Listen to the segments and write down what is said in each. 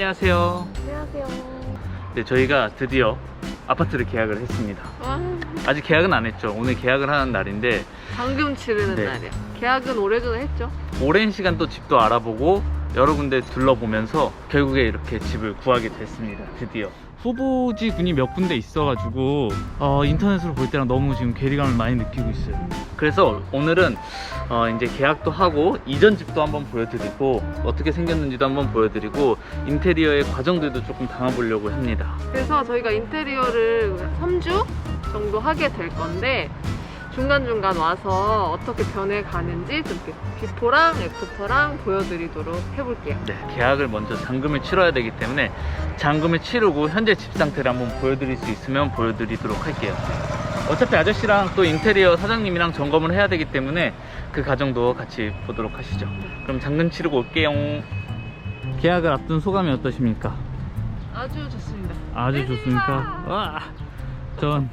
안녕하세요. 안녕하세요. 네, 저희가 드디어 아파트를 계약을 했습니다. 와, 아직 계약은 안 했죠. 오늘 계약을 하는 날인데 방금 치르는 네. 날이야. 계약은 오래전에 했죠. 오랜 시간 또 집도 알아보고 여러 군데 둘러보면서 결국에 이렇게 집을 구하게 됐습니다. 드디어. 후보지 군이 몇 군데 있어가지고 어, 인터넷으로 볼 때랑 너무 지금 괴리감을 많이 느끼고 있어요. 그래서 오늘은 어, 이제 계약도 하고 이전 집도 한번 보여드리고 어떻게 생겼는지도 한번 보여드리고 인테리어의 과정들도 조금 담아보려고 합니다. 그래서 저희가 인테리어를 3주 정도 하게 될 건데 중간중간 와서 어떻게 변해가는지 좀 이렇게 비포랑 애프터랑 보여드리도록 해볼게요. 네, 계약을 먼저 잔금을 치러야 되기 때문에 잔금을 치르고 현재 집 상태를 한번 보여드릴 수 있으면 보여드리도록 할게요. 어차피 아저씨랑 또 인테리어 사장님이랑 점검을 해야 되기 때문에 그 과정도 같이 보도록 하시죠. 그럼 잔금 치르고 올게요. 계약을 앞둔 소감이 어떠십니까? 아주 좋습니다. 아주 네, 좋습니까? 와, 전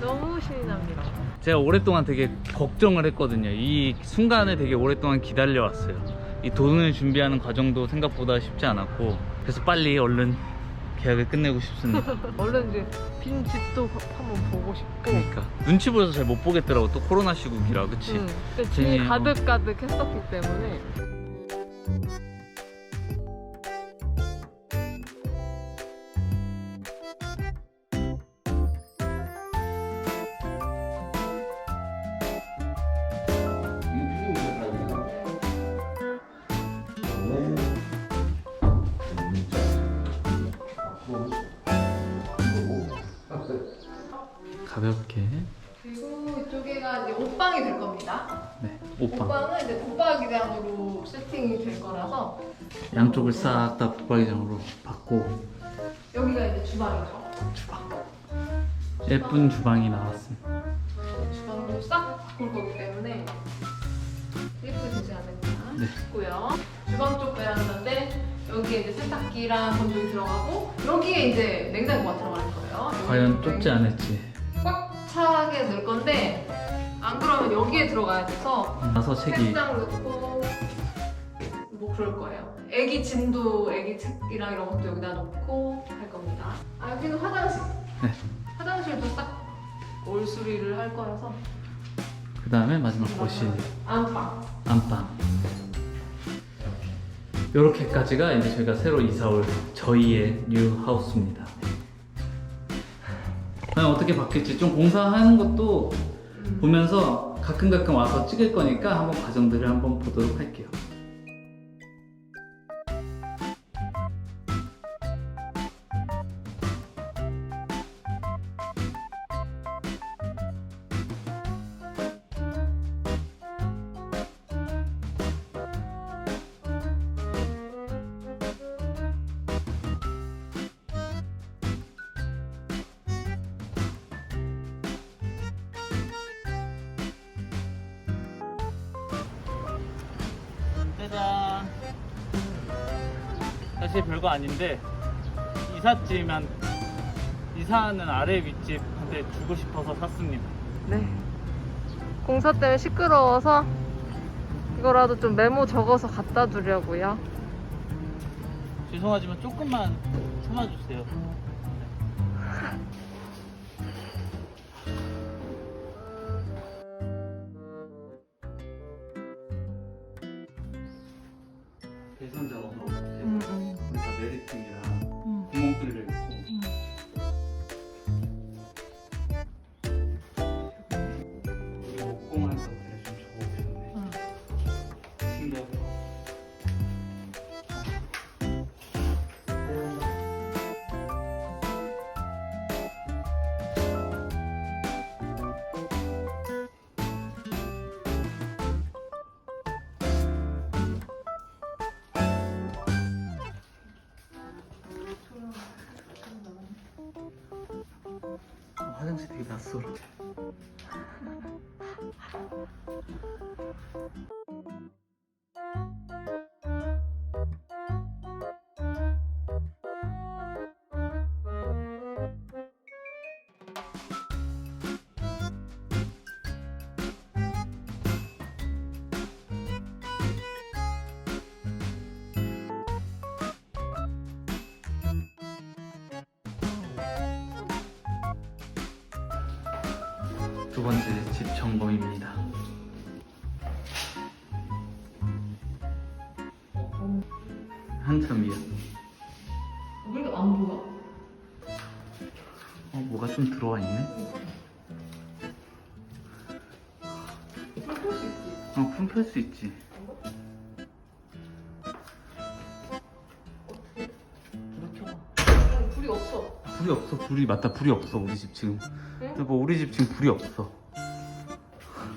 너무 신이 납니다. 제가 오랫동안 되게 걱정을 했거든요. 이 순간을 되게 오랫동안 기다려왔어요. 이 돈을 준비하는 과정도 생각보다 쉽지 않았고 그래서 빨리 얼른 계약을 끝내고 싶습니다. 얼른 이제 빈 집도 한번 보고 싶고. 그러니까 눈치 보여서 잘 못 보겠더라고 또 코로나 시국이라 그치? 응. 근데 짐이 어. 가득가득 했었기 때문에 가볍게 그리고 이쪽에가 이제 옷방이 될 겁니다. 네 옷방 옷방은 이제 붙박이장으로 세팅이 될 거라서 양쪽을 싹 다 붙박이장으로 받고 여기가 이제 주방이죠. 주방 예쁜 주방이 나왔습니다. 주방도 싹 바꿀 거기 때문에 예쁘지 않을까 네. 싶고요. 주방 쪽 베란다인데 여기에 이제 세탁기랑 건조기 들어가고 여기에 이제 냉장고가 들어갈 거예요. 과연 좁지 않을지 꽉 차게 넣을 건데 안 그러면 여기에 들어가야 돼서 나서 책이 책장 넣고 뭐 그럴 거예요. 애기 짐도 애기 책이랑 이런 것도 여기다 넣고 할 겁니다. 아 여기는 화장실. 네. 화장실도 싹 올수리를 할 거라서 그 다음에 마지막 거실 안방. 안방 이렇게까지가 이제 저희가 새로 이사 올 저희의 뉴 하우스입니다. 과연 어떻게 바뀔지 좀 공사하는 것도 보면서 가끔 가끔 와서 찍을 거니까 한번 과정들을 한번 보도록 할게요. 사실 별거 아닌데 이삿짐한 이사하는 아래 윗집한테 주고 싶어서 샀습니다. 네. 공사 때문에 시끄러워서 이거라도 좀 메모 적어서 갖다 두려고요. 죄송하지만 조금만 참아주세요. 배선 작업하고 있어요. 음, 음. 그러 어, 화장실 두 번째 집 점검입니다. 한참 이야. 왜 이렇게 안 보여? 어, 뭐가 좀 들어와 있네? 어, 품펼 수 있지. 불이 없어. 불이 맞다. 불이 없어. 우리 집 지금. 응? 여보, 우리 집 지금 불이 없어.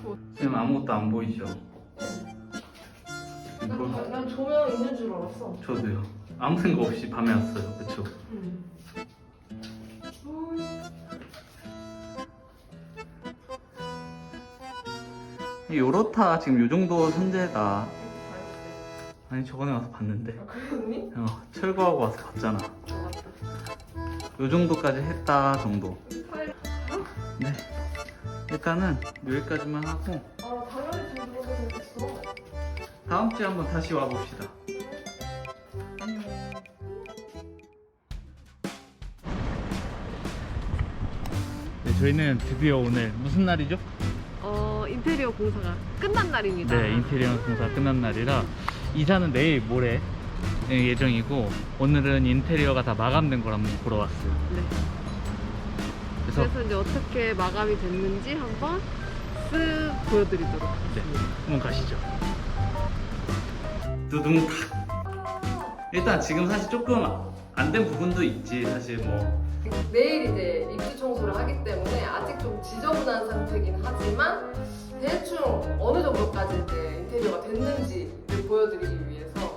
뭐? 지금 아무것도 안 보이죠? 난, 뭘- 다- 난 조명 있는 줄 알았어. 저도요. 아무 생각 없이 밤에 왔어요. 그쵸? 응. 요렇다. 지금 요 정도 현재다. 아니, 저번에 와서 봤는데. 아, 그랬니? 어, 철거하고 와서 봤잖아. 요 정도까지 했다 정도. 네. 일단은 여기까지만 하고 아, 당연히 지금. 다음 주에 한번 다시 와 봅시다. 네, 저희는 드디어 오늘 무슨 날이죠? 어, 인테리어 공사가 끝난 날입니다. 네, 인테리어 공사 끝난 날이라 이사는 내일 모레 예정이고 오늘은 인테리어가 다 마감된 걸 한번 보러 왔어요. 네. 그래서 그래서 이제 어떻게 마감이 됐는지 한번 쓱 보여드리도록 네, 하겠습니다. 한번 가시죠. 두둥. 일단 지금 사실 조금 안 된 부분도 있지. 사실 뭐 내일 이제 입주 청소를 하기 때문에 아직 좀 지저분한 상태긴 하지만 대충 어느 정도까지 이제 인테리어가 됐는지를 보여드리기 위해서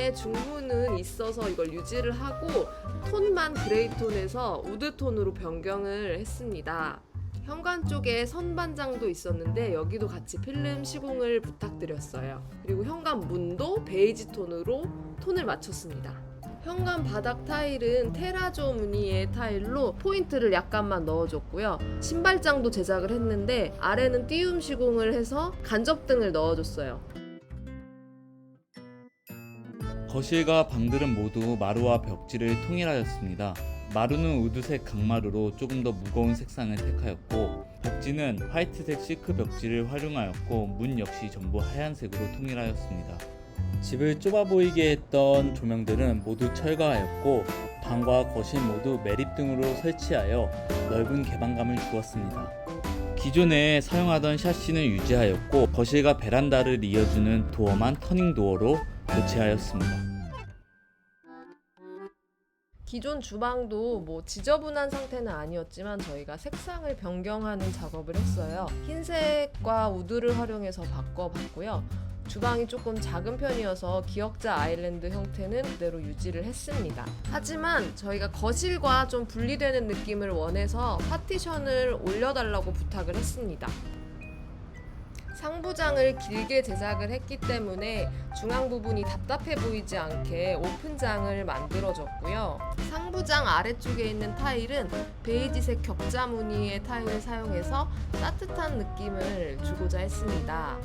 기존에 중문은 있어서 이걸 유지를 하고 톤만 그레이 톤에서 우드 톤으로 변경을 했습니다. 현관 쪽에 선반장도 있었는데 여기도 같이 필름 시공을 부탁드렸어요. 그리고 현관 문도 베이지 톤으로 톤을 맞췄습니다. 현관 바닥 타일은 테라조 무늬의 타일로 포인트를 약간만 넣어줬고요. 신발장도 제작을 했는데 아래는 띄움 시공을 해서 간접등을 넣어줬어요. 거실과 방들은 모두 마루와 벽지를 통일하였습니다. 마루는 우드색 강마루로 조금 더 무거운 색상을 택하였고 벽지는 화이트색 시크 벽지를 활용하였고 문 역시 전부 하얀색으로 통일하였습니다. 집을 좁아 보이게 했던 조명들은 모두 철거하였고 방과 거실 모두 매립 등으로 설치하여 넓은 개방감을 주었습니다. 기존에 사용하던 샤시는 유지하였고 거실과 베란다를 이어주는 도어만 터닝 도어로 교체하였습니다. 기존 주방도 뭐 지저분한 상태는 아니었지만 저희가 색상을 변경하는 작업을 했어요. 흰색과 우드를 활용해서 바꿔봤고요. 주방이 조금 작은 편이어서 기역자 아일랜드 형태는 그대로 유지를 했습니다. 하지만 저희가 거실과 좀 분리되는 느낌을 원해서 파티션을 올려달라고 부탁을 했습니다. 상부장을 길게 제작을 했기 때문에 중앙 부분이 답답해 보이지 않게 오픈장을 만들어줬고요. 상부장 아래쪽에 있는 타일은 베이지색 격자 무늬의 타일을 사용해서 따뜻한 느낌을 주고자 했습니다.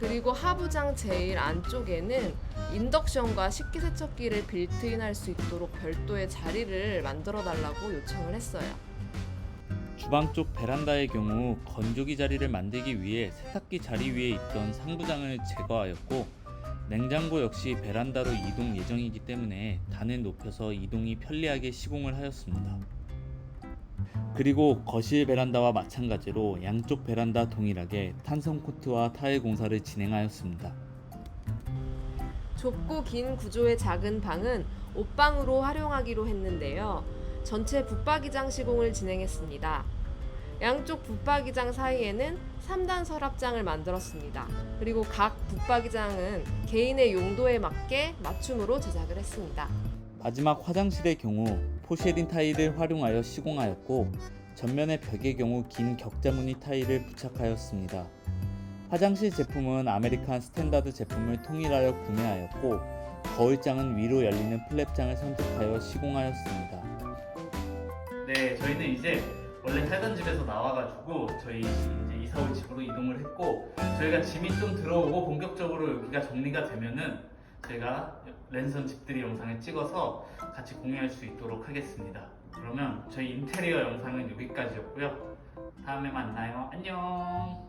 그리고 하부장 제일 안쪽에는 인덕션과 식기세척기를 빌트인할 수 있도록 별도의 자리를 만들어 달라고 요청을 했어요. 주방 쪽 베란다의 경우 건조기 자리를 만들기 위해 세탁기 자리 위에 있던 상부장을 제거하였고 냉장고 역시 베란다로 이동 예정이기 때문에 단을 높여서 이동이 편리하게 시공을 하였습니다. 그리고 거실 베란다와 마찬가지로 양쪽 베란다 동일하게 탄성 코트와 타일 공사를 진행하였습니다. 좁고 긴 구조의 작은 방은 옷방으로 활용하기로 했는데요. 전체 붙박이장 시공을 진행했습니다. 양쪽 붙박이장 사이에는 3단 서랍장을 만들었습니다. 그리고 각 붙박이장은 개인의 용도에 맞게 맞춤으로 제작을 했습니다. 마지막 화장실의 경우 포쉐린 타일을 활용하여 시공하였고 전면의 벽의 경우 긴 격자무늬 타일을 부착하였습니다. 화장실 제품은 아메리칸 스탠다드 제품을 통일하여 구매하였고 거울장은 위로 열리는 플랩장을 선택하여 시공하였습니다. 네, 저희는 이제 원래 살던 집에서 나와가지고 저희 이제 이사 올 집으로 이동을 했고 저희가 짐이 좀 들어오고 본격적으로 여기가 정리가 되면은 제가 랜선 집들이 영상을 찍어서 같이 공유할 수 있도록 하겠습니다. 그러면 저희 인테리어 영상은 여기까지였고요. 다음에 만나요. 안녕.